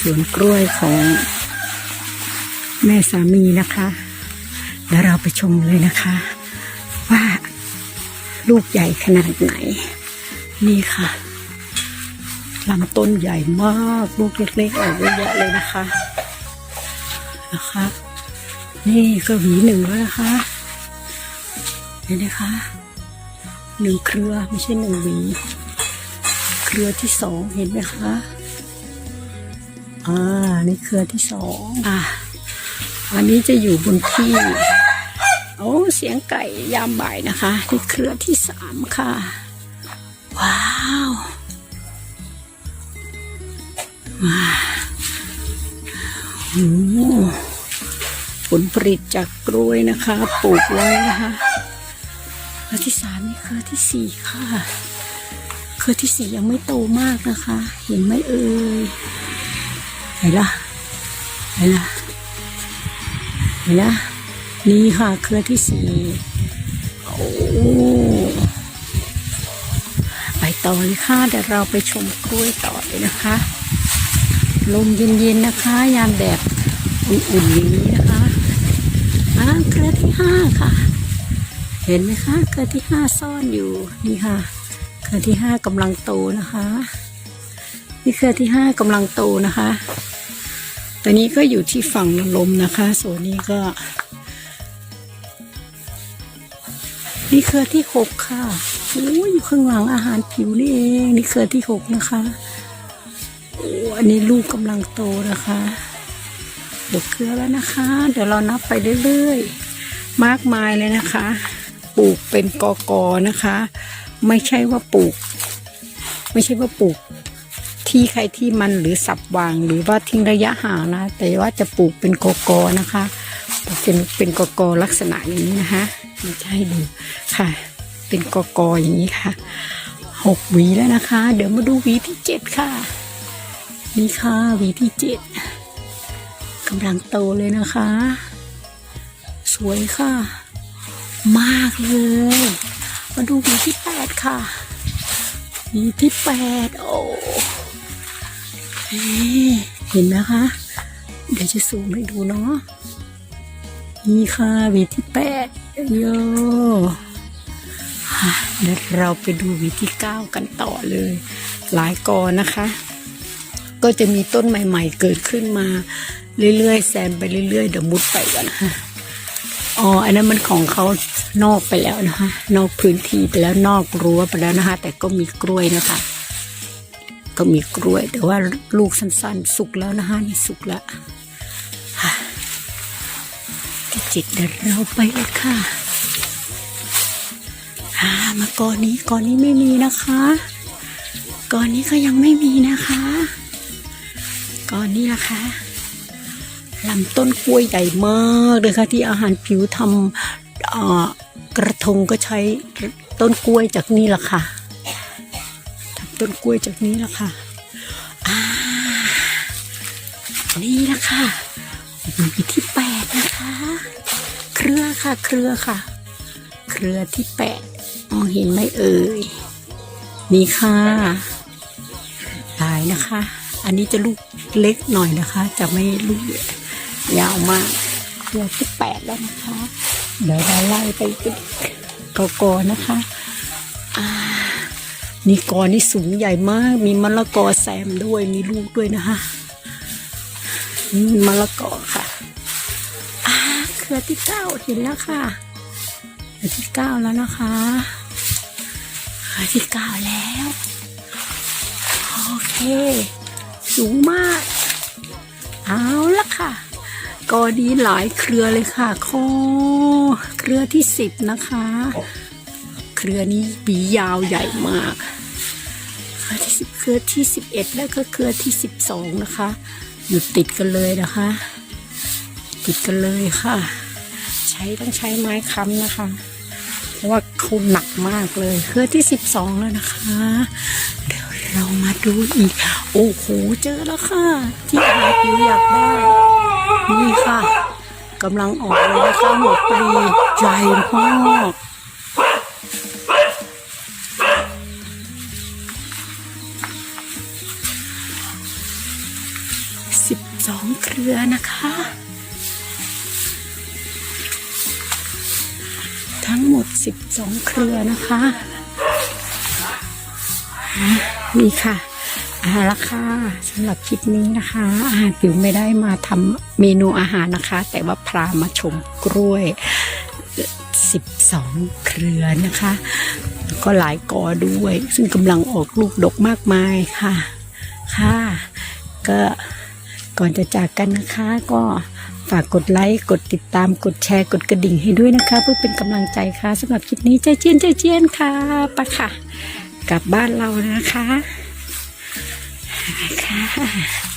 สวนกล้วยของ แม่สามีนะคะเดี๋ยวเราไปชมเลยนะคะ ว่าลูกใหญ่ขนาดไหน นี่ค่ะลำต้นใหญ่มากลูกเล็กๆออกเยอะเลยนะคะนะคะ นี่ก็หวีหนึ่งแล้วนะคะเห็นไหมคะหนึ่งเครือไม่ใช่หนึ่งหวี เครือที่สองเห็นไหมคะ อ่านี่เครือที่สองอ่าอันนี้จะอยู่บนที่โอ้เสียงไก่ยามบ่ายนะคะนี่เครือที่สามค่ะ ว้าวว้าวโอ้ผลผลิตจากกล้วยนะคะปลูกไว้นะคะเครือที่สามนี่เครือที่สี่ค่ะเครือที่สี่ยังไม่โตมากนะคะ เห็นไหมเอ่ย ไหนล่ะไหนล่ะเห็นนะนี่ค่ะเครือที่สี่โอ้ไปต่อเลยค่ะเดี๋ยวเราไปชมกล้วยต่อเลยนะคะ ลมเย็นๆนะคะ ยามแดดอุ่นๆอย่างนี้นะคะอ่าเครือที่ห้าค่ะ เห็นไหมคะเครือที่ห้าซ่อนอยู่นี่ค่ะเครือที่ห้ากำลังโตนะคะ นี่เครือที่ห้ากำลังโตนะคะ ตอนนี้ก็อยู่ที่ฝั่งลมนะคะส่วนนี้ก็ นี่เครือที่หกค่ะโอ้ยอยู่ข้างหลังอาหารผิวนี่เองนี่เครือที่หกนะคะโอ้อันนี้ลูกกำลังโตนะคะหกเครือแล้วนะคะ เดี๋ยวเรานับไปเรื่อยๆมากมายเลยนะคะ ปลูกเป็นกอกอนะคะ ไม่ใช่ว่าปลูก ไม่ใช่ว่าปลูก ที่ใครที่มันหรือสับวาง หรือว่าทิ้งระยะห่างนะ แต่ว่าจะปลูกเป็นกอกอนะคะเป็นเป็นกอกอลักษณะอย่างนี้นะคะมันจะให้ดูค่ะ เป็นกอกออย่างนี้ค่ะหกหวีแล้วนะคะ เดี๋ยวมาดูหวีที่เจ็ดค่ะ นี่ค่ะหวีที่เจ็ดกำลังโตเลยนะคะ สวยค่ะ มากเลย มาดูหวีที่แปดค่ะหวีที่แปดโอ้ นี่เห็นไหมคะ เดี๋ยวจะซูมให้ดูเนาะนี่ค่ะวีที่แปดโยอะเดี๋ยวเราไปดูวีที่เก้ากันต่อเลย หลายกอนะคะ ก็จะมีต้นใหม่ ๆ เกิดขึ้นมา เรื่อยๆแซมไปเรื่อยๆเดี๋ยวมุดไปกันนะคะอ๋อ อันนั้นมันของเขานอกไปแล้วนะคะ นอกพื้นที่ไปแล้วนอกรั้วไปแล้วนะคะ แต่ก็มีกล้วยนะคะ ก็มีกล้วย แต่ว่าลูกสั้นๆ สุกแล้วนะคะนี่สุกแล้วค่ะจิตเดี๋ยวเราไปเลยค่ะอ่ามาก่อนนี้ก่อนนี้ไม่มีนะคะ ก่อนนี้ก็ยังไม่มีนะคะ ก่อนนี้นะคะลำต้นกล้วยใหญ่มากเลยค่ะที่อาหารผิวทำกระทงก็ใช้ต้นกล้วยจากนี่แหละค่ะ ต้นกล้วยจากนี้แหละค่ะอ่านี่แหละค่ะหวีที่แปดนะคะ เครือค่ะ เครือค่ะ เครือที่แปดมองเห็นไหมเอ่ย นี่ค่ะลายนะคะ อันนี้จะลูกเล็กหน่อยนะคะ จะไม่ลูกยาวมากเครือที่แปดแล้วนะคะ เดี๋ยวเราไล่ไปติดกอกอนะคะ นี่กอนี่สูงใหญ่มาก มีมะละกอแซมด้วยมีลูกด้วยนะคะนี่มะละกอค่ะอ่าเครือที่เก้าเห็นแล้วค่ะเครือที่เก้าแล้วนะคะเครือที่เก้าแล้วโอเค สูงมาก เอาละค่ะกอดีหลายเครือเลยค่ะโคเครือที่สิบนะคะ เครือนี้บียาวใหญ่มากเครือที่สิบเครือที่สิบเอ็ดและก็เครือที่สิบสองนะคะ อยู่ติดกันเลยนะคะ ติดกันเลยค่ะ ใช้ต้องใช้ไม้ค้ำนะคะ เพราะว่าเขาหนักมากเลย เครือที่สิบสองแล้วนะคะ เดี๋ยวเรามาดูอีก โอ้โหเจอแล้วค่ะ ที่หาผิวอยากได้นี่ค่ะกำลังออกเลยนะคะหมวกปลีใหญ่มาก องเครือนะคะ ทั้งหมดสิบสองเครือนะคะนี่ค่ะอาละค่ะสำหรับคลิปนี้นะคะอาหารผิวไม่ได้มาทำเมนูอาหารนะคะ แต่ว่าพามาชมกล้วย 12 เครือนะคะแล้วก็หลายกอด้วย ซึ่งกำลังออกลูกดกมากมายค่ะ ค่ะ ก็ ก่อนจะจากกันนะคะ ก็ฝากกดไลค์กดติดตามกดแชร์กดกระดิ่งให้ด้วยนะคะ เพื่อเป็นกำลังใจค่ะสำหรับคลิปนี้ใจเจียนใจเจียนค่ะไปะค่ะ กลับบ้านเรานะคะค่ะ